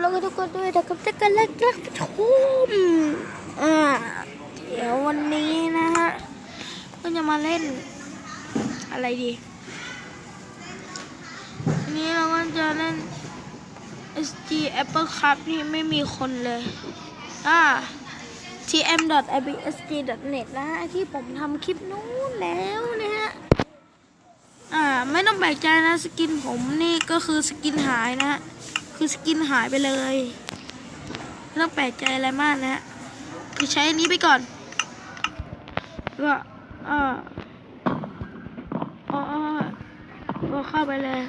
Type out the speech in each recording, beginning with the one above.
แล้วก็ทุกคนด้วยนะครับจะกันแล้วครับทุมอ่าเดี๋ยววันนี้นะฮะก็จะมาเล่นอะไรดีวันนี้เราก็จะเล่น SG Apple Cup นี่ไม่มีคนเลยอ่า tm.absg.net นะฮะที่ผมทำคลิปนู้นแล้วนะฮะ อ่า ไม่ต้องแปลกใจนะ สกินผมนี่ก็คือสกินหายนะฮะ คือสกินหายไปเลยไม่ต้องแปลกใจอะไรมากนะฮะคือใช้อันนี้ไปก่อนก็อ่าอ๋อก็เข้าไปเลย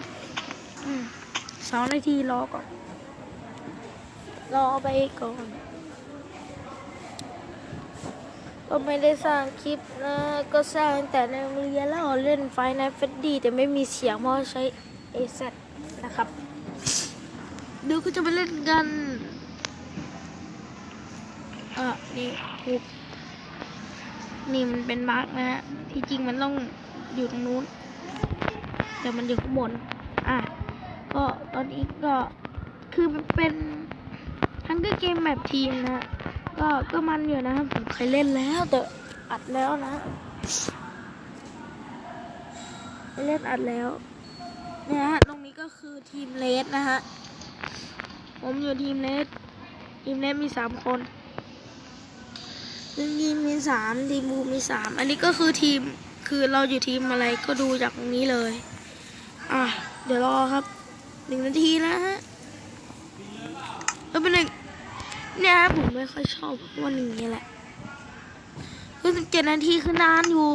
อสองนาทีรอก่อน รอไปก่อน ก็ไม่ได้สร้างคลิปนะ ก็สร้างแต่ในโรงเรียนแล้วเล่นไฟในเฟดดี้แต่ไม่มีเสียงเพราะใช้ AZ นะครับ เดี๋ยวก็จะไปเล่นกัน อะ นี่หุบนี่มันเป็นมาร์กนะฮะ ที่จริงมันต้องอยู่ตรงนู้น แต่มันอยู่ข้างบน อะ ก็ตอนนี้ก็คือมันเป็นทั้งก็เกมแบบทีมนะฮะก็ก็มันอยู่นะครับผมเคยเล่นแล้วแต่อัดแล้วนะเล่นอัดแล้วเนี่ยฮะตรงนี้ก็คือทีมเลสนะฮะ ผมอยู่ทีมเลสทีมเลสมีสามคนทีมยีนมีสามทีมบูมีสามอันนี้ก็คือทีมคือเราอยู่ทีมอะไรก็ดูจากตรงนี้เลย อะ เดี๋ยวรอครับหนึ่งนาทีนะฮะแล้วเป็นหนึ่งเนี่ยผมไม่ค่อยชอบเพราะว่าหนึ่งนี่แหละคือสิบเจ็ดนาทีคือนานอยู่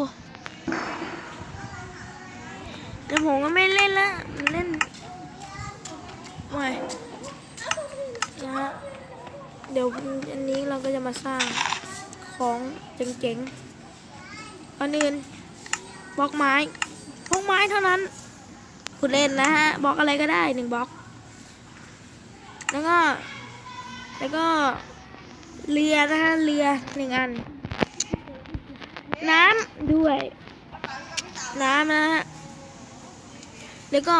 แต่ผมก็ไม่เล่นละเล่น ไม่นะฮะเดี๋ยวอันนี้เราก็จะมาสร้างของเจ๋งๆก่อนอื่นบล็อกไม้บล็อกไม้เท่านั้นคุณเล่นนะฮะบล็อกอะไรก็ได้หนึ่งบล็อก แล้วก็ แล้วก็เรือนะฮะเรือหนึ่งอัน น้ำด้วย น้ำนะฮะแล้วก็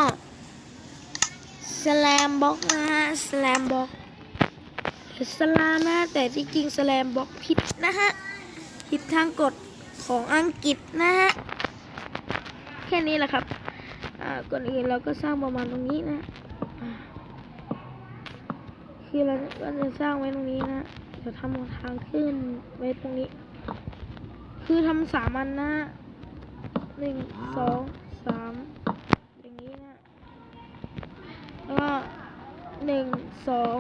สแลมบ็อกนะฮะสแลมบ็อกสลามนะแต่ที่จริงสแลมบ็อกผิดนะฮะผิดทางกฎของอังกฤษนะฮะแค่นี้แหละครับอ่าก่อนอื่นเราก็สร้างประมาณตรงนี้นะคือเราก็จะสร้างไว้ตรงนี้นะเดี๋ยวทำทางขึ้นไว้ตรงนี้ คือทำสามันนะหนึ่งสองสาม อย่างนี้นะ แล้วก็ หนึ่งสอง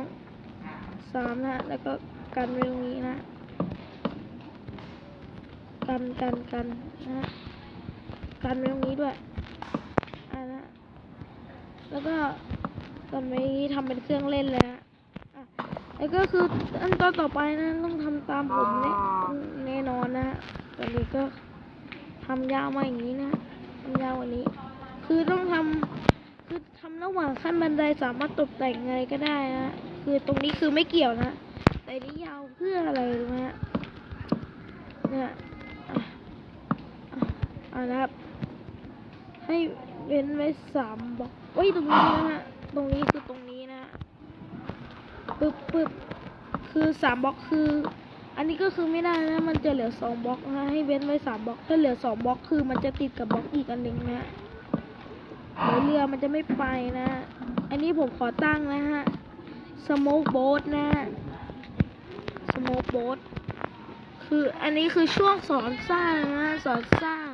สามนะ แล้วก็กันไว้ตรงนี้นะ กันกันกันนะกันไว้ตรงนี้ด้วยอ่านะ แล้วก็กันไว้นี้ทำเป็นเครื่องเล่นเลยนะอะแล้วก็คืออันตอนต่อไปนะต้องทำตามผมเนี่ยแน่นอนนะตอนนี้ก็ทำยาวมาอย่างนี้นะทำยาวกว่านี้ คือต้องทำ คือทำระหว่างขั้นบันไดสามารถตกแต่งอะไรก็ได้นะคือตรงนี้คือไม่เกี่ยวนะแต่นี่ยาวเพื่ออะไรรู้ไหมฮะเนี่ยอะอะอะนะครับ ให้เว้นไว้สามบล็อกเอ้ยตรงนี้นะฮะตรงนี้คือตรงนี้นะฮะปึ๊บปึ๊บคือสามบล็อกคือ อันนี้ก็คือไม่ได้นะ มันจะเหลือสองบล็อกนะฮะให้เว้นไว้สามบล็อกถ้าเหลือสองบล็อกคือมันจะติดกับบล็อกอีกอันหนึ่งนะฮะ เดี๋ยวเรือมันจะไม่ไปนะ อันนี้ผมขอตั้งนะฮะสโมกโบ๊ทนะสโมกโบ๊ทคืออันนี้คือช่วงสอนสร้างนะ สอนสร้าง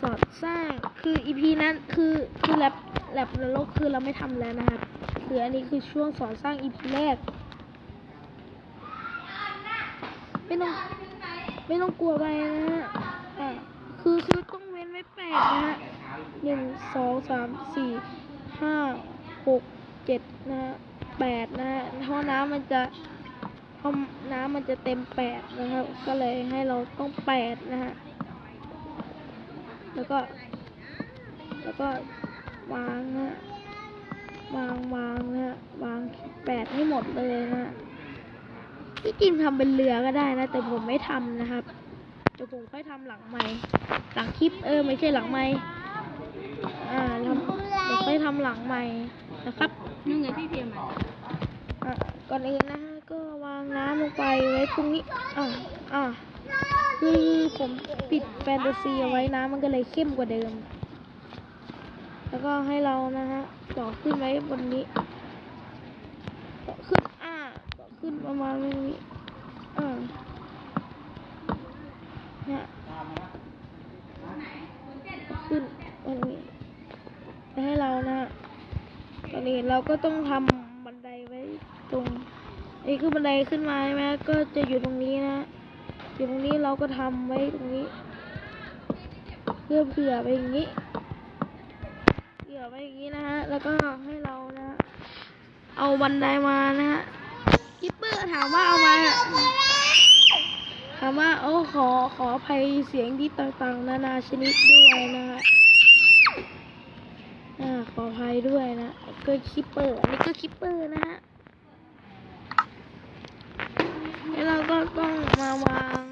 สอนสร้างคืออีพีนั้นคือคือแลบแลบนรกคือเราไม่ทำแล้วนะครับคืออันนี้คือช่วงสอนสร้างอีพีแรกไม่ต้องไม่ต้องกลัวไปนะฮะอะคือคือต้องเว้นไว้แปดนะฮะหนึ่ง สองสามสี่ห้าหกเจ็ดนะแปดนะเพราะน้ำมันจะเพราะน้ำมันจะเต็มแปดนะครับ ก็เลยให้เราต้องแปดนะฮะแล้วก็ แล้วก็วางนะฮะวางวางนะฮะวางแปดให้หมดเลยนะฮะที่จริงทำเป็นเรือก็ได้นะ แต่ผมไม่ทำนะครับเดี๋ยวผมค่อยทำหลังใหม่ หลังคลิปเออไม่ใช่หลังใหม่ อ่าทำเดี๋ยวค่อยทำหลังใหม่นะครับนู่นไงพี่เพียรมาอะก่อนอื่นนะฮะก็วางน้ำลงไปไว้ตรงนี้อะอะคือผมปิดแฟนตาซีเอาไว้น้ำมันก็เลยเข้มกว่าเดิม แล้วก็ให้เรานะฮะต่อขึ้นไว้บนนี้ต่อขึ้น อ่าต่อขึ้นประมาณนี้อ่าเนี่ยขึ้นตรงนี้แล้วให้เรานะฮะตอนนี้ เราก็ต้องทำบันไดไว้ตรงนี่คือบันไดขึ้นมาใช่ไหมก็จะอยู่ตรงนี้นะอยู่ตรงนี้เราก็ทำไว้ตรงนี้เพื่อเผื่อไปอย่างนี้เผื่อไว้อย่างนี้นะฮะแล้วก็ให้เรานะฮะเอาบันไดมานะฮะกิปเปอร์ถามว่าเอามาถามว่าโอ้ขอขออภัยเสียงที่ต่างๆ นานาชนิดด้วยนะฮะ อ่าขออภัยด้วยนะก็คิปเปอร์ อันนี้ก็คิปเปอร์นะฮะ แล้วเราก็ต้องมาวาง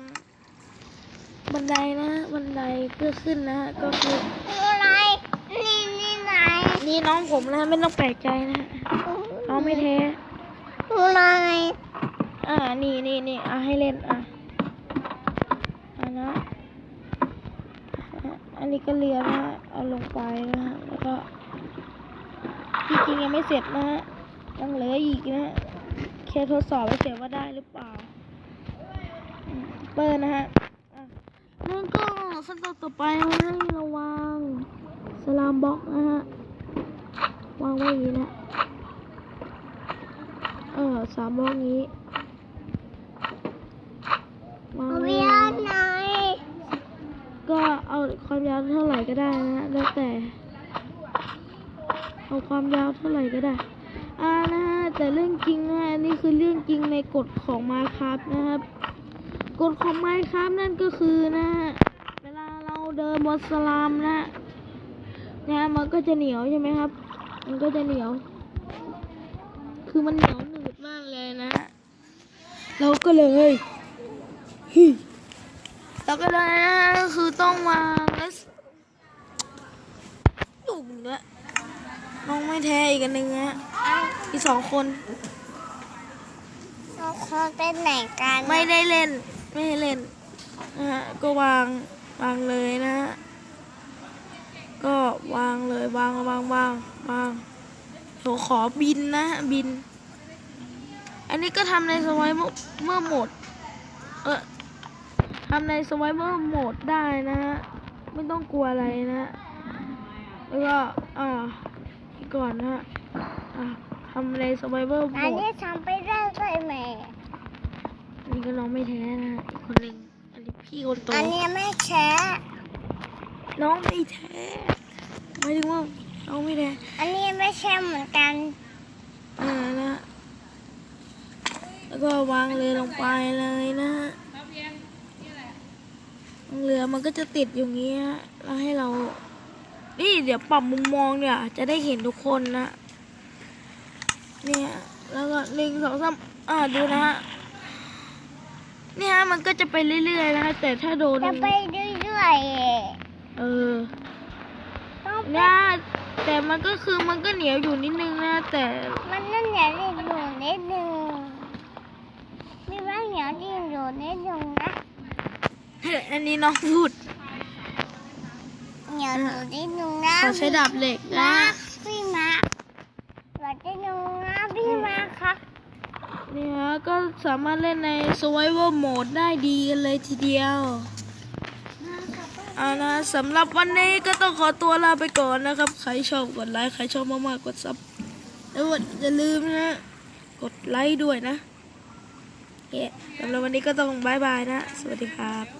บันไดนะฮะบันไดเพื่อขึ้นนะฮะ ก็คืออะไรนี่นี่ไหนนี่น้องผมนะไม่ต้องแปลกใจนะฮะน้องไม่แท้อะไรอ่า นี่นี่นี่อะให้เล่นอะอะนะอะอันนี้ก็เรือนะฮะเอาลงไปนะฮะ แล้วก็จริงๆ ยังไม่เสร็จนะฮะยังเหลืออีกนะฮะแค่ทดสอบไปเสร็จว่าได้หรือเปล่าอืมเปิดนะฮะอะแล้วก็ขั้นตอนต่อไปเราให้เราวางสลามบล็อกนะฮะวางไว้อย่างนี้นะเออสามบล็อกนี้วางไว้เวียนไหนก็เอาความยาวเท่าไหร่ก็ได้นะแล้วแต่ เอาความยาวเท่าไหร่ก็ได้ อ่านะฮะแต่เรื่องจริงนะอันนี้คือเรื่องจริงในกฎของไมค์ครับนะครับกฎของไมค์ครับนั่นก็คือนะฮะเวลาเราเดินบนสลามนะนะมันก็จะเหนียวใช่ไหมครับ มันก็จะเหนียว คือมันเหนียวหนืดมากเลยนะฮะเราก็เลยเฮ้ยเราก็เลยนะคือต้องวางแล้วอยู่เหนือ น้องไม่แท้อีกอันหนึ่งฮะอีกสองคนเราคนเป็นไหนกันไม่ได้เล่น ไม่ให้เล่นนะฮะก็วางวางเลยนะฮะก็วางเลยวางวางวางวางเดี๋ยวขอบินนะฮะบิน อันนี้ก็ทำในสไวเมื่อโหมด เออทำในสไวเมื่อโหมดได้นะฮะไม่ต้องกลัวอะไรนะฮะแล้วก็อ่าอี กก่อนนะฮะอ่าทำในสไวเวอร์โหมอันดนี้ทำไปได้ใช่ไหมอันนี้ก็น้องไม่แท้นะฮะอีกคนหนึ่งอันนี้พี่คนโตอันนี้ไม่แช่น้องไม่แท้หมายถึงว่าน้องไม่แท้อันนี้ไม่แช่เหมือนกันอ่านะแล้วก็วางเรือลงไปเลยนะฮะเรือมันก็จะติดอยู่อย่างเงี้ยแล้วให้เรา นี่เดี๋ยวปรับมุมมองเนี่ย จะได้เห็นทุกคนนะ เนี่ย แล้วก็หนึ่งสองสามอ่าดูนะฮะเนี่ยฮะมันก็จะไปเรื่อยๆนะคะแต่ถ้าโดนจะไปเรื่อยเออๆต้องไปเนี่ยแต่มันก็คือมันก็เหนียวอยู่นิดนึงนะแต่ มันนั่นเหนียวนิดหนึ่งนิดหนึ่งมีบ้างเหนียวนิดหนึ่งนิดหนึ่งนะอันนี้น้องพูด เหนียวหนูนิดหนึ่งนะขอใช้ดาบเหล็กนะนะพี่มาหลันิดหนึ่งนะพี่มาค่ะเนี่ยฮะก็สามารถเล่นใน survival mode ได้ดีกันเลยทีเดียวเอานะสำหรับวันนี้ก็ต้องขอตัวลาไปก่อนนะครับ ใครชอบกดไลค์ ใครชอบมาก ๆ กดซับแล้วอย่าลืมนะ กดไลค์ด้วยนะโอเคสำหรับวันนี้ก็ต้องบายบายนะ สวัสดีครับ